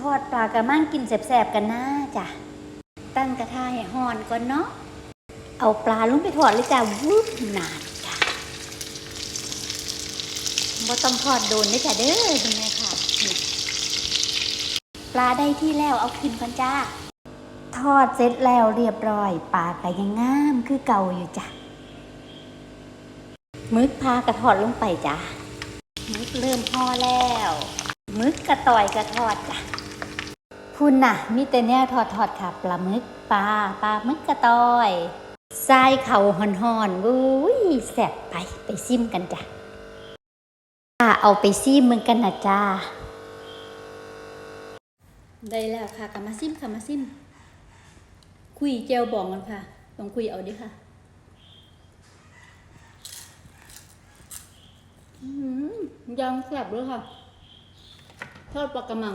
ทอดปลากระมังกินแสบๆกันนะจ้ะ ตั้งกระทะให้ห่อนก่อนเนาะ เอาปลาลงไปทอดเลยจ้ะวุ้บนานจ้ะบ่ต้องทอดโดนนะจ้ะเด้อเป็นไงค่ะ ปลาได้ที่แล้วเอาขึ้นก่อนจ้า ทอดเสร็จแล้วเรียบร้อย ปลาก็ยังงามคือเก่าอยู่จ้ะมึกพากระทอดลงไปจ้ะมึกเริ่มห่อแล้ว มึกกระต่อยกระทอดจ้ะ พุ่นน่ะมีแต่แนวทอดทอดๆค่ะ ปลาหมึกปลาปลาหมึกกระต่อยทรายเข่าหอนๆวุ้ยแสบไปไปซิมกันจ้ะอ่าเอาไปซิมมึงกันนะจ้า ได้แล้วค่ะกลับมาซิมค่ะมาซิม คุยเจลบองกันค่ะลองคุยเอาดิค่ะยังแสบเลยค่ะ ทอดปลากระมัง